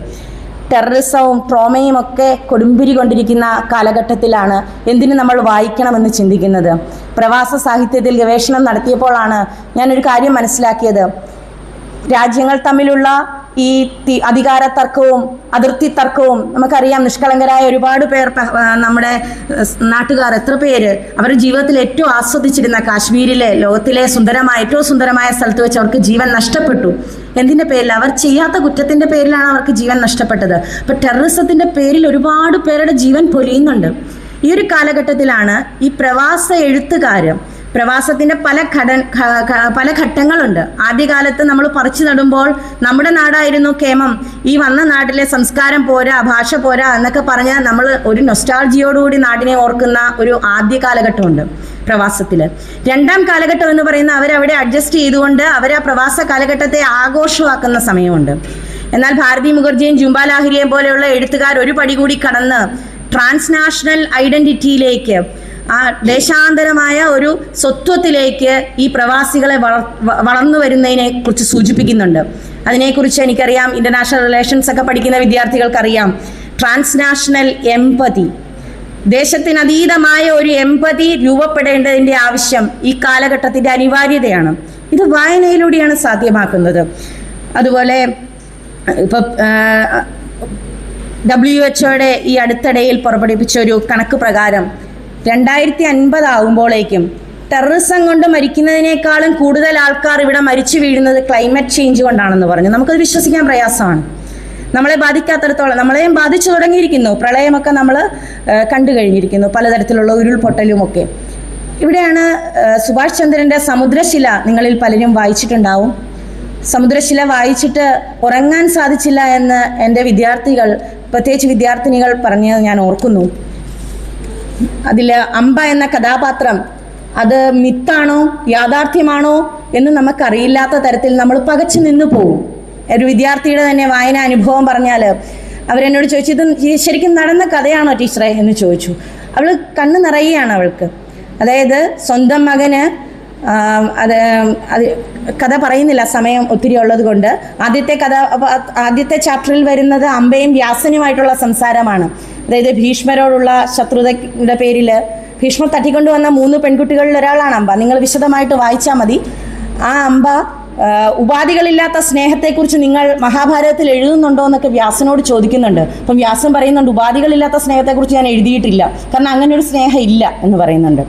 Speaker 1: ടെററിസവും ട്രോമയും ഒക്കെ കൊടുമ്പിരി കൊണ്ടിരിക്കുന്ന കാലഘട്ടത്തിലാണ് എന്തിനു നമ്മൾ വായിക്കണമെന്ന് ചിന്തിക്കുന്നത്? പ്രവാസ സാഹിത്യത്തിൽ ഗവേഷണം നടത്തിയപ്പോഴാണ് ഞാനൊരു കാര്യം മനസ്സിലാക്കിയത്. രാജ്യങ്ങൾ തമ്മിലുള്ള ഈ അധികാര തർക്കവും അതിർത്തി തർക്കവും നമുക്കറിയാം നിഷ്കളങ്കരായ ഒരുപാട് പേർ നമ്മുടെ നാട്ടുകാർ എത്ര പേര് അവരുടെ ജീവിതത്തിൽ ഏറ്റവും ആസ്വദിച്ചിരുന്ന കാശ്മീരിലെ ലോകത്തിലെ സുന്ദരമായ ഏറ്റവും സുന്ദരമായ സ്ഥലത്ത് വെച്ച് അവർക്ക് ജീവൻ നഷ്ടപ്പെട്ടു. എന്തിന്റെ പേരിൽ? അവർ ചെയ്യാത്ത കുറ്റത്തിന്റെ പേരിലാണ് അവർക്ക് ജീവൻ നഷ്ടപ്പെട്ടത്. അപ്പൊ ടെററിസത്തിന്റെ പേരിൽ ഒരുപാട് പേരുടെ ജീവൻ പൊലിയുന്നുണ്ട്. ഈ ഒരു കാലഘട്ടത്തിലാണ് ഈ പ്രവാസ എഴുത്തുകാര് പ്രവാസത്തിന്റെ പല ഘട പല ഘട്ടങ്ങളുണ്ട്. ആദ്യകാലത്ത് നമ്മൾ പറിച്ചു നടുമ്പോൾ നമ്മുടെ നാടായിരുന്നു കേമം. ഈ വന്ന നാട്ടിലെ സംസ്കാരം പോരാ ഭാഷ പോരാ എന്നൊക്കെ പറഞ്ഞ് നമ്മൾ ഒരു നൊസ്റ്റാൾജിയോടുകൂടി നാടിനെ ഓർക്കുന്ന ഒരു ആദ്യ കാലഘട്ടമുണ്ട് പ്രവാസത്തിൽ രണ്ടാം കാലഘട്ടം എന്ന് പറയുന്ന അവരവിടെ അഡ്ജസ്റ്റ് ചെയ്തുകൊണ്ട് അവർ ആ പ്രവാസ കാലഘട്ടത്തെ ആഘോഷമാക്കുന്ന സമയമുണ്ട്. എന്നാൽ ഭാരതി മുഖർജിയും ജുംബ ലാഹിരിയെയും പോലെയുള്ള എഴുത്തുകാർ ഒരു പടി കൂടി കടന്ന് ട്രാൻസ്നാഷണൽ ഐഡന്റിറ്റിയിലേക്ക് ആ ദേശാന്തരമായ ഒരു സ്വത്വത്തിലേക്ക് ഈ പ്രവാസികളെ വളർ വളർന്നു വരുന്നതിനെ കുറിച്ച് സൂചിപ്പിക്കുന്നുണ്ട്. അതിനെക്കുറിച്ച് എനിക്കറിയാം. ഇന്റർനാഷണൽ റിലേഷൻസ് ഒക്കെ പഠിക്കുന്ന വിദ്യാർത്ഥികൾക്കറിയാം. ട്രാൻസ്നാഷണൽ എംപതി ദേശത്തിനതീതമായ ഒരു എമ്പതി രൂപപ്പെടേണ്ടതിന്റെ ആവശ്യം ഈ കാലഘട്ടത്തിന്റെ അനിവാര്യതയാണ്. ഇത് വായനയിലൂടെയാണ് സാധ്യമാക്കുന്നത്. അതുപോലെ ഇപ്പം ഡബ്ല്യു എച്ച്ഒയുടെ ഈ അടുത്തിടയിൽ പുറപ്പെടുവിപ്പിച്ച ഒരു കണക്ക് പ്രകാരം രണ്ടായിരത്തി അൻപത് ആകുമ്പോഴേക്കും ടെററിസം കൊണ്ട് മരിക്കുന്നതിനേക്കാളും കൂടുതൽ ആൾക്കാർ ഇവിടെ മരിച്ചു വീഴുന്നത് ക്ലൈമറ്റ് ചേഞ്ച് കൊണ്ടാണെന്ന് പറഞ്ഞു. നമുക്കത് വിശ്വസിക്കാൻ പ്രയാസമാണ്. നമ്മളെ ബാധിക്കാത്തടത്തോളം നമ്മളെയും ബാധിച്ചു തുടങ്ങിയിരിക്കുന്നു. പ്രളയമൊക്കെ നമ്മൾ കണ്ടു കഴിഞ്ഞിരിക്കുന്നു പലതരത്തിലുള്ള ഉരുൾപൊട്ടലും ഒക്കെ ഇവിടെയാണ് സുഭാഷ് ചന്ദ്രന്റെ സമുദ്രശില നിങ്ങളിൽ പലരും വായിച്ചിട്ടുണ്ടാവും. സമുദ്രശില വായിച്ചിട്ട് ഉറങ്ങാൻ സാധിച്ചില്ല എന്ന് എന്റെ വിദ്യാർത്ഥികൾ പ്രത്യേകിച്ച് വിദ്യാർത്ഥിനികൾ പറഞ്ഞത് ഞാൻ ഓർക്കുന്നു. അതിൽ അമ്പ എന്ന കഥാപാത്രം അത് മിത്താണോ യാഥാർത്ഥ്യമാണോ എന്ന് നമുക്കറിയില്ലാത്ത തരത്തിൽ നമ്മൾ പകച്ചു നിന്നു പോകും ഒരു വിദ്യാർത്ഥിയുടെ തന്നെ വായന അനുഭവം പറഞ്ഞാൽ അവരെന്നോട് ചോദിച്ചു ഇത് ശരിക്കും നടന്ന കഥയാണോ ടീച്ചറെ? എന്ന് ചോദിച്ചു. അവൾ കണ്ണ് നിറയുകയാണ് അവൾക്ക്. അതായത് സ്വന്തം മകന് അത് അത് കഥ പറയുന്നില്ല സമയം ഒത്തിരി ഉള്ളത് കൊണ്ട്. ആദ്യത്തെ കഥ ആദ്യത്തെ ചാപ്റ്ററിൽ വരുന്നത് അമ്പയും വ്യാസനുമായിട്ടുള്ള സംസാരമാണ്. അതായത് ഭീഷ്മരോടുള്ള ശത്രുതയുടെ പേരിൽ ഭീഷ്മർ തട്ടിക്കൊണ്ടുവന്ന മൂന്ന് പെൺകുട്ടികളിൽ ഒരാളാണ് അമ്പ. നിങ്ങൾ വിശദമായിട്ട് വായിച്ചാൽ മതി. ആ അമ്പ ഉപാധികളില്ലാത്ത സ്നേഹത്തെക്കുറിച്ച് നിങ്ങൾ മഹാഭാരതത്തിൽ എഴുതുന്നുണ്ടോ എന്നൊക്കെ വ്യാസനോട് ചോദിക്കുന്നുണ്ട്. അപ്പം വ്യാസം പറയുന്നുണ്ട് ഉപാധികളില്ലാത്ത സ്നേഹത്തെക്കുറിച്ച് ഞാൻ എഴുതിയിട്ടില്ല. കാരണം അങ്ങനെ ഒരു സ്നേഹം ഇല്ല എന്ന് പറയുന്നുണ്ട്.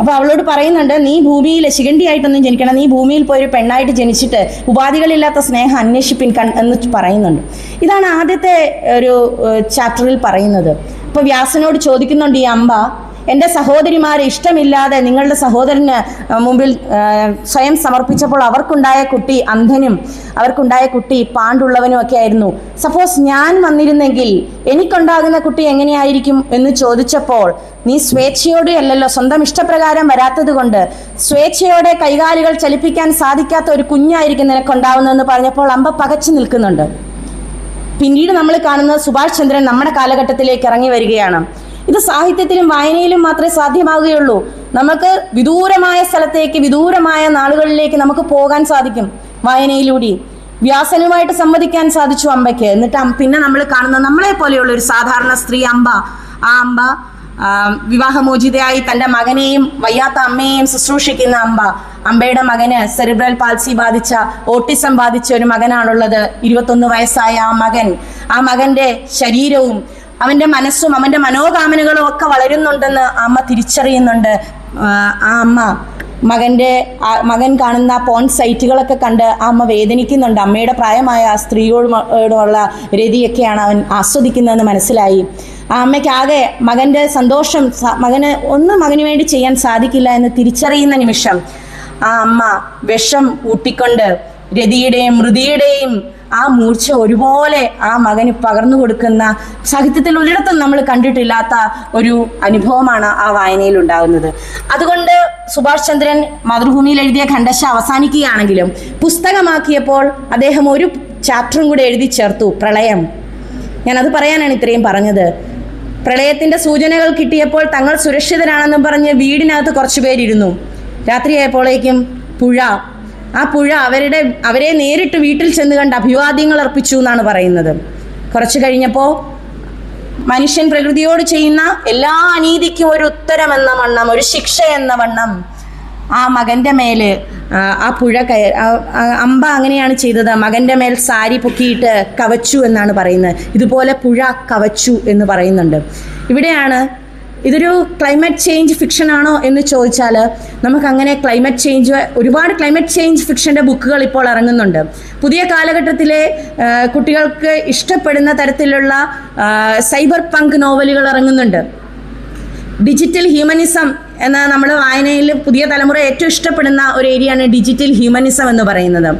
Speaker 1: അപ്പൊ അവളോട് പറയുന്നുണ്ട് നീ ഭൂമിയിൽ ശിഖണ്ഡിയായിട്ടൊന്നും ജനിക്കണം നീ ഭൂമിയിൽ പോയി ഒരു പെണ്ണായിട്ട് ജനിച്ചിട്ട് ഉപാധികളില്ലാത്ത സ്നേഹം അന്വേഷിപ്പിൻ കൺ എന്ന് പറയുന്നുണ്ട്. ഇതാണ് ആദ്യത്തെ ഒരു ചാപ്റ്ററിൽ പറയുന്നത്. അപ്പൊ വ്യാസനോട് ചോദിക്കുന്നുണ്ട് ഈ അമ്പ എന്റെ സഹോദരിമാരെ ഇഷ്ടമില്ലാതെ നിങ്ങളുടെ സഹോദരന് മുമ്പിൽ സ്വയം സമർപ്പിച്ചപ്പോൾ അവർക്കുണ്ടായ കുട്ടി അന്ധനും അവർക്കുണ്ടായ കുട്ടി പാണ്ടുള്ളവനും ഒക്കെ ആയിരുന്നു. സപ്പോസ് ഞാൻ വന്നിരുന്നെങ്കിൽ എനിക്കുണ്ടാകുന്ന കുട്ടി എങ്ങനെയായിരിക്കും എന്ന് ചോദിച്ചപ്പോൾ നീ സ്വേച്ഛയോടെ അല്ലല്ലോ സ്വന്തം ഇഷ്ടപ്രകാരം വരാത്തത് കൊണ്ട് സ്വേച്ഛയോടെ കൈകാലുകൾ ചലിപ്പിക്കാൻ സാധിക്കാത്ത ഒരു കുഞ്ഞായിരിക്കും നിനക്കുണ്ടാവുന്നതെന്ന് പറഞ്ഞപ്പോൾ അമ്പ പകച്ചു നിൽക്കുന്നുണ്ട്. പിന്നീട് നമ്മൾ കാണുന്നത് സുഭാഷ് ചന്ദ്രൻ നമ്മുടെ കാലഘട്ടത്തിലേക്ക് ഇറങ്ങി വരികയാണ്. ഇത് സാഹിത്യത്തിലും വായനയിലും മാത്രമേ സാധ്യമാവുകയുള്ളൂ നമുക്ക് വിദൂരമായ സ്ഥലത്തേക്ക് വിദൂരമായ നാളുകളിലേക്ക് നമുക്ക് പോകാൻ സാധിക്കും വായനയിലൂടെ. വ്യാസനുമായിട്ട് സംവദിക്കാൻ സാധിച്ചു അമ്പയ്ക്ക്. എന്നിട്ട് പിന്നെ നമ്മൾ കാണുന്ന നമ്മളെ പോലെയുള്ള ഒരു സാധാരണ സ്ത്രീ അമ്പ. ആ അമ്പ വിവാഹമോചിതയായി തന്റെ മകനെയും വയ്യാത്ത അമ്മയെയും ശുശ്രൂഷിക്കുന്ന അമ്പ. അമ്പയുടെ മകന് സെറിബ്രൽ പാൽസി ബാധിച്ച ഓട്ടിസം ബാധിച്ച ഒരു മകനാണുള്ളത്. ഇരുപത്തൊന്ന് വയസ്സായ ആ മകൻ. ആ മകന്റെ ശരീരവും അവന്റെ മനസ്സും അവന്റെ മനോകാമനകളും ഒക്കെ വളരുന്നുണ്ടെന്ന് അമ്മ തിരിച്ചറിയുന്നുണ്ട്. ആ, അമ്മ മകന്റെ മകൻ കാണുന്ന പോൺ സൈറ്റുകളൊക്കെ കണ്ട് ആ അമ്മ വേദനിക്കുന്നുണ്ട്. അമ്മയുടെ പ്രായമായ ആ സ്ത്രീയോടുമുള്ള രതിയൊക്കെയാണ് അവൻ ആസ്വദിക്കുന്നതെന്ന് മനസ്സിലായി. ആ അമ്മയ്ക്കാകെ മകന്റെ സന്തോഷം മകന് ഒന്നും മകന് വേണ്ടി ചെയ്യാൻ സാധിക്കില്ല എന്ന് തിരിച്ചറിയുന്ന നിമിഷം ആ അമ്മ വിഷം ഊട്ടിക്കൊണ്ട് രതിയുടെയും മൃതിയുടെയും ആ മൂർച്ച ഒരുപോലെ ആ മകന് പകർന്നു കൊടുക്കുന്ന സാഹിത്യത്തിൽ ഒരിടത്തും നമ്മൾ കണ്ടിട്ടില്ലാത്ത ഒരു അനുഭവമാണ് ആ വായനയിൽ ഉണ്ടാകുന്നത്. അതുകൊണ്ട് സുഭാഷ് ചന്ദ്രൻ മാതൃഭൂമിയിൽ എഴുതിയ ഖണ്ഡശ അവസാനിക്കുകയാണെങ്കിലും പുസ്തകമാക്കിയപ്പോൾ അദ്ദേഹം ഒരു ചാപ്റ്ററും കൂടെ എഴുതി ചേർത്തു പ്രളയം. ഞാനത് പറയാനാണ് ഇത്രയും പറഞ്ഞത്. പ്രളയത്തിന്റെ സൂചനകൾ കിട്ടിയപ്പോൾ തങ്ങൾ സുരക്ഷിതരാണെന്നും പറഞ്ഞ് വീടിനകത്ത് കുറച്ചു പേരിരുന്നു. രാത്രിയായപ്പോഴേക്കും പുഴ ആ പുഴ അവരുടെ അവരെ നേരിട്ട് വീട്ടിൽ ചെന്ന് കണ്ട് അഭിവാദ്യങ്ങൾ അർപ്പിച്ചു എന്നാണ് പറയുന്നത്. കുറച്ചു കഴിഞ്ഞപ്പോൾ മനുഷ്യൻ പ്രകൃതിയോട് ചെയ്യുന്ന എല്ലാ അനീതിക്കും ഒരു ഉത്തരം എന്ന വണ്ണം ഒരു ശിക്ഷ എന്ന വണ്ണം ആ മകന്റെ മേൽ ആ, പുഴ കയ അമ്പ അങ്ങനെയാണ് ചെയ്തത്. മകന്റെ മേൽ സാരി പൊക്കിയിട്ട് കവച്ചു എന്നാണ് പറയുന്നത്. ഇതുപോലെ പുഴ കവച്ചു എന്ന് പറയുന്നുണ്ട്. ഇവിടെയാണ് ഇതൊരു ക്ലൈമറ്റ് ചേഞ്ച് ഫിക്ഷൻ ആണോ എന്ന് ചോദിച്ചാൽ നമുക്കങ്ങനെ ക്ലൈമറ്റ് ചേഞ്ച് ഒരുപാട് ക്ലൈമറ്റ് ചേഞ്ച് ഫിക്ഷന്റെ ബുക്കുകൾ ഇപ്പോൾ ഇറങ്ങുന്നുണ്ട്. പുതിയ കാലഘട്ടത്തിലെ കുട്ടികൾക്ക് ഇഷ്ടപ്പെടുന്ന തരത്തിലുള്ള സൈബർ പങ്ക് നോവലുകൾ ഇറങ്ങുന്നുണ്ട്. ഡിജിറ്റൽ ഹ്യൂമനിസം എന്ന നമ്മുടെ വായനയിൽ പുതിയ തലമുറ ഏറ്റവും ഇഷ്ടപ്പെടുന്ന ഒരു ഏരിയയാണ് ഡിജിറ്റൽ ഹ്യൂമനിസം എന്ന് പറയുന്നത്.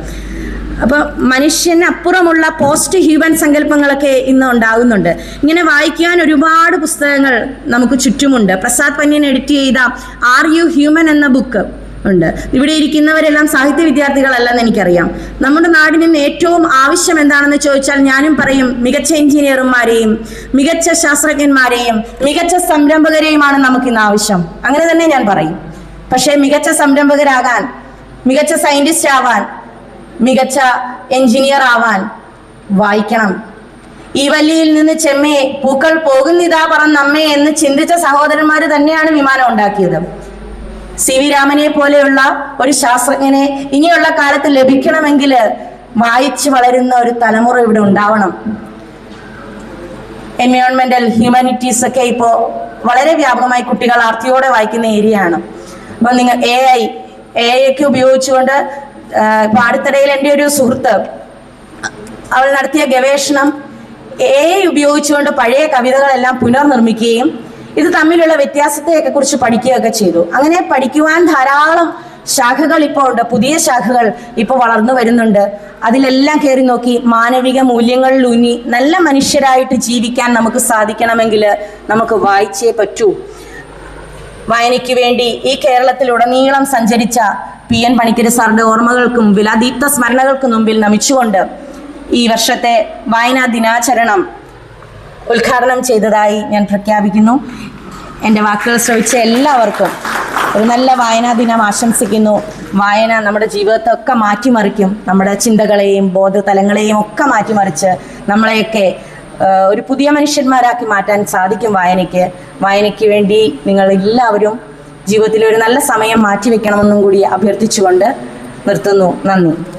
Speaker 1: അപ്പോൾ മനുഷ്യന് അപ്പുറമുള്ള പോസ്റ്റ് ഹ്യൂമൻ സങ്കല്പങ്ങളൊക്കെ ഇന്ന് ഉണ്ടാകുന്നുണ്ട് ഇങ്ങനെ വായിക്കാൻ ഒരുപാട് പുസ്തകങ്ങൾ നമുക്ക് ചുറ്റുമുണ്ട്. പ്രസാദ് പന്യൻ എഡിറ്റ് ചെയ്ത ആർ യു ഹ്യൂമൻ എന്ന ബുക്ക് ഉണ്ട്. ഇവിടെ ഇരിക്കുന്നവരെല്ലാം സാഹിത്യ വിദ്യാർത്ഥികളല്ലെന്ന് എനിക്കറിയാം. നമ്മുടെ നാടിന് ഏറ്റവും ആവശ്യം എന്താണെന്ന് ചോദിച്ചാൽ ഞാനും പറയും മികച്ച എഞ്ചിനീയർമാരെയും മികച്ച ശാസ്ത്രജ്ഞന്മാരെയും മികച്ച സംരംഭകരെയുമാണ് നമുക്ക് ഇന്ന് ആവശ്യം. അങ്ങനെ തന്നെ ഞാൻ പറയും. പക്ഷേ മികച്ച സംരംഭകരാകാൻ മികച്ച സയന്റിസ്റ്റ് ആവാൻ മികച്ച എഞ്ചിനീയർ ആവാൻ വായിക്കണം. ഈ വല്ലിയിൽ നിന്ന് ചെമ്മേ പൂക്കൾ പോകുന്നിതാ പറന്നമ്മേ എന്ന് ചിന്തിച്ച സഹോദരന്മാർ തന്നെയാണ് വിമാനം ഉണ്ടാക്കിയത്. സി വി രാമനെ പോലെയുള്ള ഒരു ശാസ്ത്രജ്ഞനെ ഇനിയുള്ള കാലത്ത് ലഭിക്കണമെങ്കിൽ വായിച്ചു വളരുന്ന ഒരു തലമുറ ഇവിടെ ഉണ്ടാവണം. എൻവയോൺമെന്റൽ ഹ്യൂമാനിറ്റീസ് ഒക്കെ ഇപ്പോ വളരെ വ്യാപകമായി കുട്ടികൾ ആർത്തിയോടെ വായിക്കുന്ന ഏരിയ ആണ് അപ്പൊ നിങ്ങൾ എ ഐ എ ഐ ഒക്കെ ഉപയോഗിച്ചുകൊണ്ട് ഇപ്പൊ അടുത്തിടയിൽ എന്റെ ഒരു സുഹൃത്ത് അവൾ നടത്തിയ ഗവേഷണം എ ഉപയോഗിച്ചുകൊണ്ട് പഴയ കവിതകളെല്ലാം പുനർനിർമ്മിക്കുകയും ഇത് തമ്മിലുള്ള വ്യത്യാസത്തെയൊക്കെ കുറിച്ച് പഠിക്കുകയൊക്കെ ചെയ്തു. അങ്ങനെ പഠിക്കുവാൻ ധാരാളം ശാഖകൾ ഇപ്പോൾ ഉണ്ട്. പുതിയ ശാഖകൾ ഇപ്പോൾ വളർന്നു വരുന്നുണ്ട്. അതിലെല്ലാം കയറി നോക്കി മാനവിക മൂല്യങ്ങളിൽ ഊന്നി നല്ല മനുഷ്യരായിട്ട് ജീവിക്കാൻ നമുക്ക് സാധിക്കണമെങ്കിൽ നമുക്ക് വായിച്ചേ പറ്റൂ. വായനയ്ക്ക് വേണ്ടി ഈ കേരളത്തിലുടനീളം സഞ്ചരിച്ച പി എൻ പണിക്കര് സാറിന്റെ ഓർമ്മകൾക്കും വിലാദീപ്ത സ്മരണകൾക്കും മുമ്പിൽ നമിച്ചുകൊണ്ട് ഈ വർഷത്തെ വായനാ ദിനാചരണം ഉദ്ഘാടനം ചെയ്തതായി ഞാൻ പ്രഖ്യാപിക്കുന്നു. എന്റെ വാക്കുകൾ ശ്രവിച്ച എല്ലാവർക്കും ഒരു നല്ല വായനാ ദിനം ആശംസിക്കുന്നു. വായന നമ്മുടെ ജീവിതത്തെ ഒക്കെ മാറ്റിമറിക്കും. നമ്മുടെ ചിന്തകളെയും ബോധതലങ്ങളെയും ഒക്കെ മാറ്റിമറിച്ച് നമ്മളെയൊക്കെ ഒരു പുതിയ മനുഷ്യന്മാരാക്കി മാറ്റാൻ സാധിക്കും വായനയ്ക്ക്. വായനയ്ക്ക് വേണ്ടി നിങ്ങൾ എല്ലാവരും ജീവിതത്തിൽ ഒരു നല്ല സമയം മാറ്റിവെക്കണമെന്നും കൂടി അഭ്യർത്ഥിച്ചുകൊണ്ട് നിർത്തുന്നു. നന്ദി.